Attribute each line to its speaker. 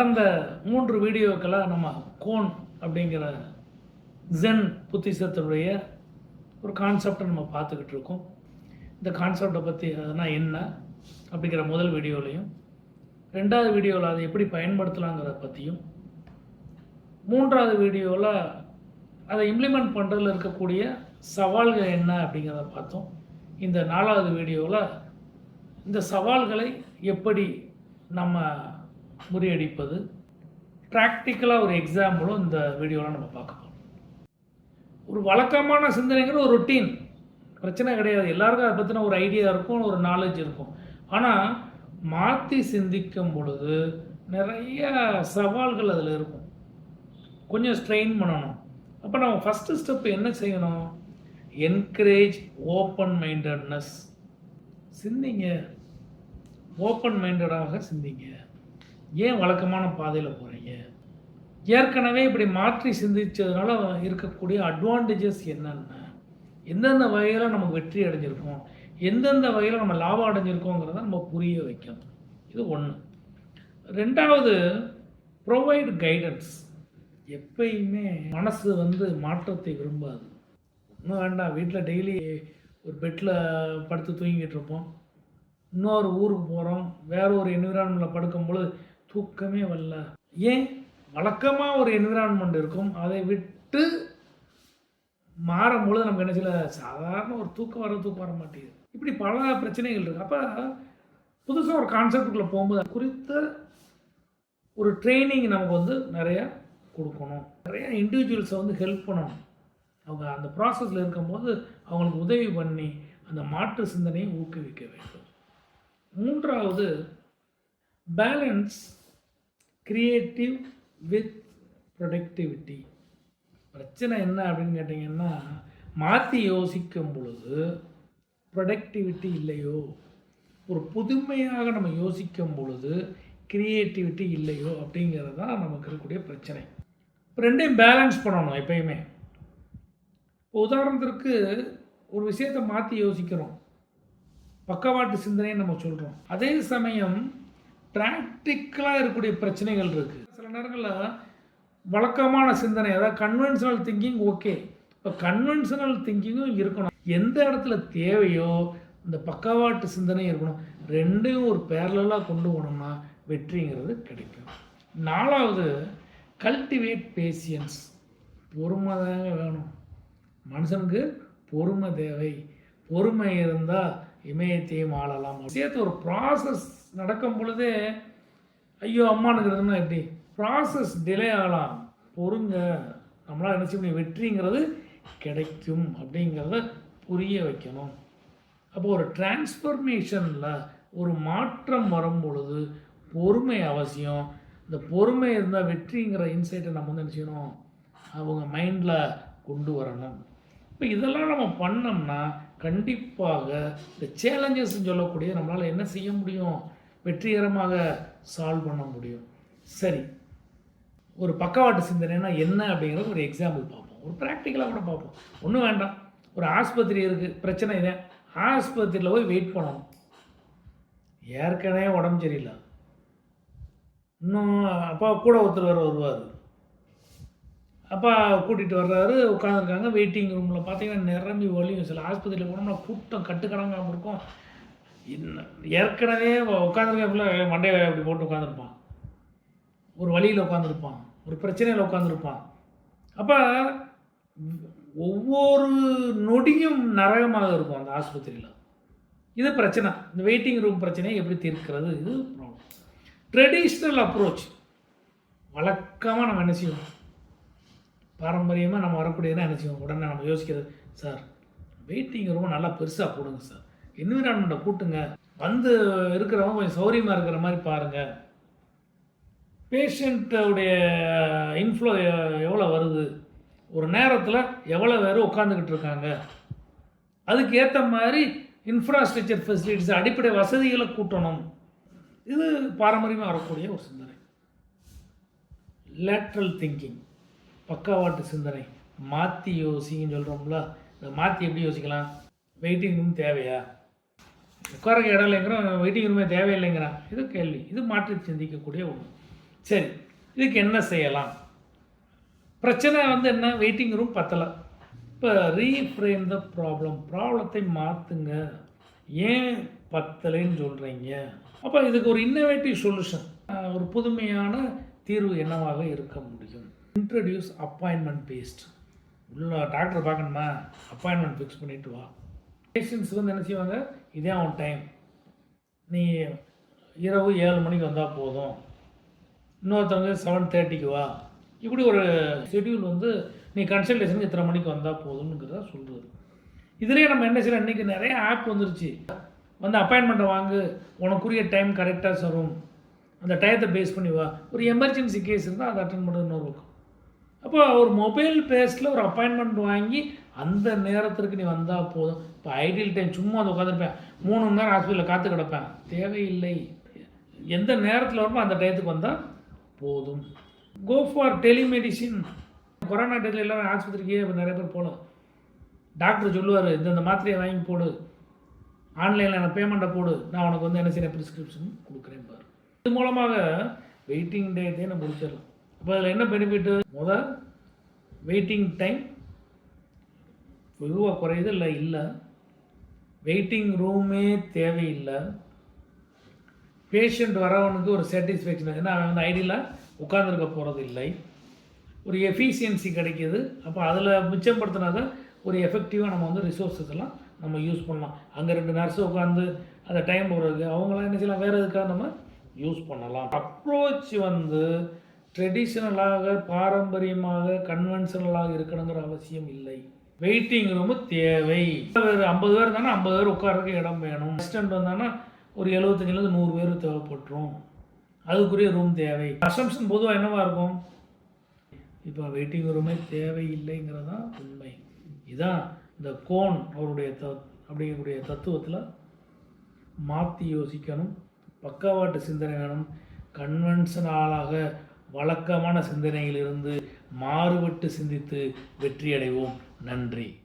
Speaker 1: கடந்த மூன்று வீடியோக்களாக நம்ம கோன் அப்படிங்கிற ஜென் புத்திசத்தினுடைய ஒரு கான்செப்டை நம்ம பார்த்துக்கிட்டு இருக்கோம். இந்த கான்செப்டை பற்றி அதனால் என்ன அப்படிங்கிற முதல் வீடியோலையும் ரெண்டாவது வீடியோவில் அதை எப்படி பயன்படுத்தலாங்கிறத பற்றியும் மூன்றாவது வீடியோவில் அதை இம்ப்ளிமெண்ட் பண்ணுறதுல இருக்கக்கூடிய சவால்கள் என்ன அப்படிங்கிறத பார்த்தோம். இந்த நாலாவது வீடியோவில் இந்த சவால்களை எப்படி நம்ம முறியடிப்பது. ப்ராக்டிக்கலாக ஒரு எக்ஸாம்பிளும் இந்த வீடியோவில் நம்ம பார்க்க போகிறோம் ஒரு வழக்கமான சிந்தனைங்கிற ஒரு ரொட்டீன் பிரச்சனை கிடையாது. எல்லாருக்கும் அதை பற்றின ஒரு ஐடியா இருக்கும் ஒரு நாலேஜ் இருக்கும். ஆனால் மாற்றி சிந்திக்கும் பொழுது நிறைய சவால்கள் அதில் இருக்கும். கொஞ்சம் ஸ்ட்ரெயின் பண்ணணும். அப்போ நம்ம ஃபஸ்ட்டு ஸ்டெப் என்ன செய்யணும்? என்கரேஜ் ஓப்பன் மைண்டட்னஸ் சிந்திங்க. ஓப்பன் மைண்டடாக சிந்திங்க. ஏன் வழக்கமான பாதையில் போகிறீங்க ஏற்கனவே இப்படி மாற்றி சிந்திச்சதுனால இருக்கக்கூடிய அட்வான்டேஜஸ் என்னென்ன? எந்தெந்த வகையில் நமக்கு வெற்றி அடைஞ்சிருக்கோம்? எந்தெந்த வகையில் நம்ம லாபம் அடைஞ்சிருக்கோங்கிறத நம்ம புரிய வைக்கணும். இது ஒன்று ரெண்டாவது ப்ரொவைட் கைடன்ஸ் எப்பயுமே மனசு வந்து மாற்றத்தை விரும்பாது. ஒன்றும் வேண்டாம். வீட்டில் டெய்லி ஒரு பெட்டில் படுத்து தூங்கிட்டு இருப்போம். இன்னொரு ஊருக்கு போகிறோம் வேற ஒரு என்விரான்மெண்டில் படுக்கும்பொழுது தூக்கமே வரல. ஏன்? வழக்கமாக ஒரு என்விரான்மெண்ட் இருக்கும். அதை விட்டு மாறும்பொழுது நமக்கு என்ன சில சாதாரண ஒரு தூக்கம் வர தூக்கம் வர மாட்டேங்குது. இப்படி பல பிரச்சனைகள் இருக்குது அப்போ புதுசாக ஒரு கான்செப்டுக்குள்ளே போகும்போது குறித்த ஒரு ட்ரைனிங் நமக்கு வந்து நிறையா கொடுக்கணும். நிறையா இண்டிவிஜுவல்ஸை வந்து ஹெல்ப் பண்ணணும். அவங்க அந்த ப்ராசஸில் இருக்கும்போது அவங்களுக்கு உதவி பண்ணி அந்த மாற்று சிந்தனையை ஊக்குவிக்க வேண்டும். மூன்றாவது பேலன்ஸ் க்ரியேட்டிவ் வித் ப்ரொடக்டிவிட்டி பிரச்சனை என்ன அப்படின்னு கேட்டிங்கன்னா மாற்றி யோசிக்கும் பொழுது ப்ரொடக்டிவிட்டி இல்லையோ? ஒரு புதுமையாக நம்ம யோசிக்கும் பொழுது க்ரியேட்டிவிட்டி இல்லையோ? அப்படிங்கிறது தான் நமக்கு இருக்கக்கூடிய பிரச்சனை. இப்போ ரெண்டையும் பேலன்ஸ் பண்ணணும் எப்பயுமே. இப்போ உதாரணத்திற்கு ஒரு விஷயத்தை மாற்றி யோசிக்கிறோம். பக்கவாட்டு சிந்தனைன்னு நம்ம சொல்கிறோம் அதே சமயம் ப்ராக்டிக்கலாக இருக்கக்கூடிய பிரச்சனைகள் இருக்குது சில நேரங்களில் வழக்கமான சிந்தனை அதாவது கன்வென்ஷனல் திங்கிங் ஓகே இப்போ கன்வென்ஷனல் திங்கிங்கும் இருக்கணும். எந்த இடத்துல தேவையோ இந்த பக்கவாட்டு சிந்தனை இருக்கணும். ரெண்டையும் ஒரு பேரலாக கொண்டு போனோம்னா வெற்றிங்கிறது கிடைக்கும். நாலாவது கல்டிவேட் பேசியன்ஸ் பொறுமை தாங்க வேணும். மனுஷனுக்கு பொறுமை தேவை. பொறுமை இருந்தால் இமயத்தையும் ஆளலாம். சேர்த்து ஒரு ப்ராசஸ் நடக்கும் பொழுதே ஐயோ அம்மானுங்கிறதுனா எப்படி? ப்ராசஸ் டிலே ஆகலாம். பொறுங்க. நம்மளால் என்ன செய்ய முடியும்? வெற்றிங்கிறது கிடைக்கும். அப்படிங்கிறத புரிய வைக்கணும். அப்போ ஒரு டிரான்ஸ்ஃபர்மேஷனில் ஒரு மாற்றம் வரும் பொழுது பொறுமை அவசியம். இந்த பொறுமை இருந்தால் வெற்றிங்கிற இன்சைட்டை நம்ம வந்து என்ன செய்யணும்? அவங்க மைண்டில் கொண்டு வரணும். இப்போ இதெல்லாம் நம்ம பண்ணோம்னா கண்டிப்பாக இந்த சேலஞ்சஸ்ன்னு சொல்லக்கூடிய நம்மளால் என்ன செய்ய முடியும்? வெற்றிகரமாக சால்வ் பண்ண முடியும். சரி. ஒரு பக்கவாட்டு சிந்தனைனா என்ன அப்படிங்கிறது ஒரு எக்ஸாம்பிள் பார்ப்போம். ஒரு ப்ராக்டிக்கலாக கூட பார்ப்போம். ஒன்றும் வேண்டாம். ஒரு ஆஸ்பத்திரி இருக்குது பிரச்சனை இல்லை. ஆஸ்பத்திரியில் போய் வெயிட் பண்ணணும். ஏற்கனவே உடம்பு சரியில்லை. இன்னும் அப்பா கூட ஒருத்தர் வேறு வருவார். அப்பா கூட்டிகிட்டு வர்றாரு. உட்காந்துருக்காங்க வெயிட்டிங் ரூமில் பார்த்தீங்கன்னா நிரம்பி வலியும் சில ஆஸ்பத்திரியில் போனோம்னா கூட்டம் கட்டுக்கடங்காமல் இருக்கும். ஏற்கனவே உட்காந்துருக்கக்குள்ள மண்டையை அப்படி போட்டு உட்காந்துருப்பான் ஒரு வழியில் உட்காந்துருப்பான் ஒரு பிரச்சனையில் உட்காந்துருப்பான் அப்போ ஒவ்வொரு நொடியும் நரகமாக இருக்கும் அந்த ஆஸ்பத்திரியில். இது பிரச்சனை. இந்த வெயிட்டிங் ரூம் பிரச்சனையை எப்படி தீர்க்கிறது? இது ப்ராப்ளம் ட்ரெடிஷ்னல் அப்ரோச் வழக்கமாக நம்ம என்ன செய்வோம் பாரம்பரியமாக நம்ம வரக்கூடியதுன்னா என்ன செய்வோம் உடனே நம்ம யோசிக்கிறது சார் வெயிட்டிங் ரூம் நல்லா பெருசாக போடுங்க சார். என்விரான்மெண்ட்டை கூட்டுங்க. வந்து இருக்கிறவங்க கொஞ்சம் சௌரியமாக இருக்கிற மாதிரி பாருங்கள் பேஷண்ட்டுடைய இன்ஃப்ளோ எவ்வளோ வருது? ஒரு நேரத்தில் எவ்வளோ பேர் உட்காந்துக்கிட்டு இருக்காங்க? அதுக்கு ஏற்ற மாதிரி இன்ஃப்ராஸ்ட்ரக்சர் ஃபெசிலிட்டிஸ் அடிப்படை வசதிகளை கூட்டணும். இது பாரம்பரியமாக வரக்கூடிய ஒரு சிந்தனை. லேட்ரல் திங்கிங் பக்கவாட்டு சிந்தனை. மாற்றி யோசிங்கன்னு சொல்கிறோம்ல மாற்றி எப்படி யோசிக்கலாம்? வெயிட்டிங் ரூம் தேவையா? உட்காரங்க இடம் இல்லைங்கிறோம் வெயிட்டிங் ரூமே தேவையில்லைங்கிறான் இது கேள்வி. இது மாற்றி சிந்திக்கக்கூடிய ஒன்று சரி இதுக்கு என்ன செய்யலாம்? பிரச்சனை வந்து என்ன? வெயிட்டிங் ரூம் பத்தலை. இப்போ ரீஃப்ரேம் த ப்ராப்ளம் ப்ராப்ளத்தை மாற்றுங்க ஏன் பத்தலைன்னு சொல்கிறீங்க அப்போ இதுக்கு ஒரு இன்னோவேட்டிவ் சொல்யூஷன் ஒரு புதுமையான தீர்வு என்னவாக இருக்க முடியும்? இன்ட்ரடியூஸ் அப்பாயின்மெண்ட் பேஸ்ட் உள்ள டாக்டர் பார்க்கணுமா? அப்பாயின்மெண்ட் ஃபிக்ஸ் பண்ணிட்டு வா. பேஷண்ட்ஸ் வந்து என்ன செய்வாங்க? இதே அவன் டைம் நீ இரவு ஏழு மணிக்கு வந்தால் போதும். இன்னொருத்தவங்க செவன் தேர்ட்டிக்கு வா. இப்படி ஒரு ஷெட்யூல் வந்து நீ கன்சல்டேஷனுக்கு இத்தனை மணிக்கு வந்தால் போதும்ங்கிறத சொல்கிறது இதுலேயே நம்ம என்ன செய்யலாம் இன்றைக்கி நிறைய ஆப் வந்துருச்சு. வந்து அப்பாயின்மெண்ட்டை வாங்கு. உனக்குரிய டைம் கரெக்டாக சரும் அந்த டயத்தை பேஸ் பண்ணி வா. ஒரு எமர்ஜென்சி கேஸ் இருந்தால் அதை அட்டன் பண்ணுறது இன்னொரு பக்கம். அப்போ ஒரு மொபைல் பேஸில் ஒரு அப்பாயின்மெண்ட் வாங்கி அந்த நேரத்திற்கு நீ வந்தால் போதும். இப்போ ஐடியல் டைம் சும்மா அதை உட்காந்துருப்பேன் மூணு மணி நேரம் ஹாஸ்பிட்டலில் காத்து கிடப்பேன். தேவையில்லை. எந்த நேரத்தில் வருமோ அந்த டயத்துக்கு வந்தால் போதும். கோ ஃபார் டெலிமெடிசின் கொரோனா டைத்தில் எல்லாரும் ஆஸ்பத்திரிக்கே இப்போ நிறைய பேர் போகலாம். டாக்டர் சொல்லுவார் இந்தந்த மாத்திரையை வாங்கி போடு. ஆன்லைனில் எனக்கு பேமெண்ட்டை போடு. நான் உனக்கு வந்து என்ன செய்ய ப்ரிஸ்கிரிப்ஷன் கொடுக்குறேன் பாரு. இது மூலமாக வெயிட்டிங் டேத்தையும் நம்ம முடிச்சிடலாம். அப்போ அதில் என்ன பெனிஃபிட்டு முதல் வெயிட்டிங் டைம் பொதுவாக குறையுது இல்லை இல்லை. வெயிட்டிங் ரூமே தேவையில்லை. பேஷண்ட் வரவனுக்கு ஒரு சாட்டிஸ்ஃபேக்ஷன் ஏன்னா அவன் வந்து ஐடியில் உட்காந்துருக்க போகிறது இல்லை. ஒரு எஃபிஷியன்சி கிடைக்கிது. அப்போ அதில் மிச்சப்படுத்தினா தான் ஒரு எஃபெக்டிவாக நம்ம வந்து ரிசோர்ஸஸ் எல்லாம் நம்ம யூஸ் பண்ணலாம். அங்கே ரெண்டு நர்ஸு உட்காந்து அந்த டைம் போடுறது அவங்களாம் என்ன செய்யலாம்? வேறு எதுக்காக நம்ம யூஸ் பண்ணலாம்? அப்ரோச் வந்து ட்ரெடிஷ்னலாக பாரம்பரியமாக கன்வென்ஷனலாக இருக்கணுங்கிற அவசியம் இல்லை. வெயிட்டிங் ரூமு தேவை. வேறு ஐம்பது பேர் தானே ஐம்பது பேர் உட்காரக்கு இடம் வேணும். அசிஸ்டன்ட் வந்தாங்கன்னா ஒரு எழுபத்தஞ்சிலேருந்து நூறு பேர் தேவைப்பட்டுரும். அதுக்குரிய ரூம் தேவை. அசம்ஷன் பொதுவாக என்னவா இருக்கும்? இப்போ வெயிட்டிங் ரூமே தேவையில்லைங்கிறது தான் உண்மை. இதான் இந்த கோன் அவருடைய த அப்படிங்கக்கூடிய தத்துவத்தில் மாற்றி யோசிக்கணும். பக்கவாட்டு சிந்தனை வேணும். கன்வென்ஷனாலாக வழக்கமான சிந்தனையிலிருந்து மாறுபட்டு சிந்தித்து வெற்றியடைவோம். நன்றி.